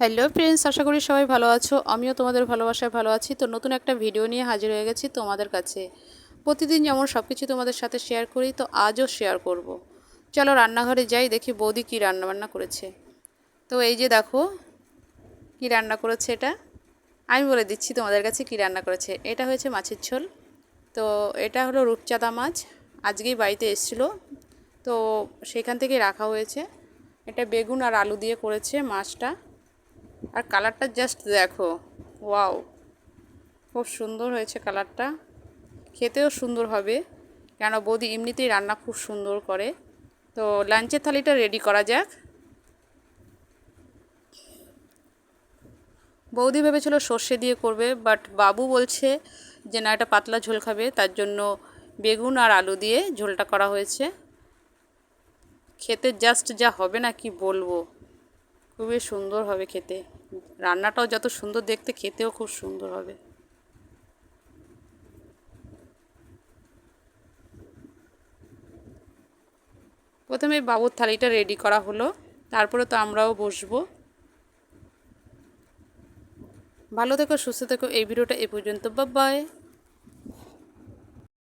Hello friends আশা করি সবাই ভালো আছো। আমিও তোমাদের ভালোবাসায় ভালো আছি। তো নতুন একটা ভিডিও নিয়ে হাজির হয়ে গেছি তোমাদের কাছে। প্রতিদিন যেমন সব কিছু তোমাদের সাথে শেয়ার করি, তো আজও শেয়ার করব। চলো রান্নাঘরে যাই, দেখি বৌদি কী রান্নাবান্না করেছে। তো এই যে দেখো, কি রান্না করেছে এটা? আমি বলে দিচ্ছি তোমাদের কাছে কি রান্না করেছে। এটা হয়েছে মাছের ঝোল। তো এটা হলো রূপচাঁদা মাছ। আজকেই বাড়িতে এসেছিল। তো সেখান থেকে রাখা হয়েছে। এটা বেগুন আর আলু দিয়ে করেছে মাছটা। আর কালারটা জাস্ট দেখো। ওয়াও খুব সুন্দর হয়েছে কালারটা। খেতেও সুন্দর হবে। কেন বৌদি এমনিতেই রান্না খুব সুন্দর করে। তো লাঞ্চের থালিটা রেডি করা যাক। বৌদি ভেবেছিল সর্ষে দিয়ে করবে বাট বাবু বলছে যে না, এটা পাতলা ঝোল খাবে, তার জন্য বেগুন আর আলু দিয়ে ঝোলটা করা হয়েছে। খেতে জাস্ট যা হবে না, কি বলব? খুবই সুন্দর হবে খেতে। রান্নাটাও যত সুন্দর দেখতে, খেতেও খুব সুন্দর হবে। প্রথমে বাবুর থালিটা রেডি করা হলো, তারপরে তো আমরাও বসবো। ভালো থেকো, সুস্থ থেকো, এই ভিডিওটা এ পর্যন্ত বাই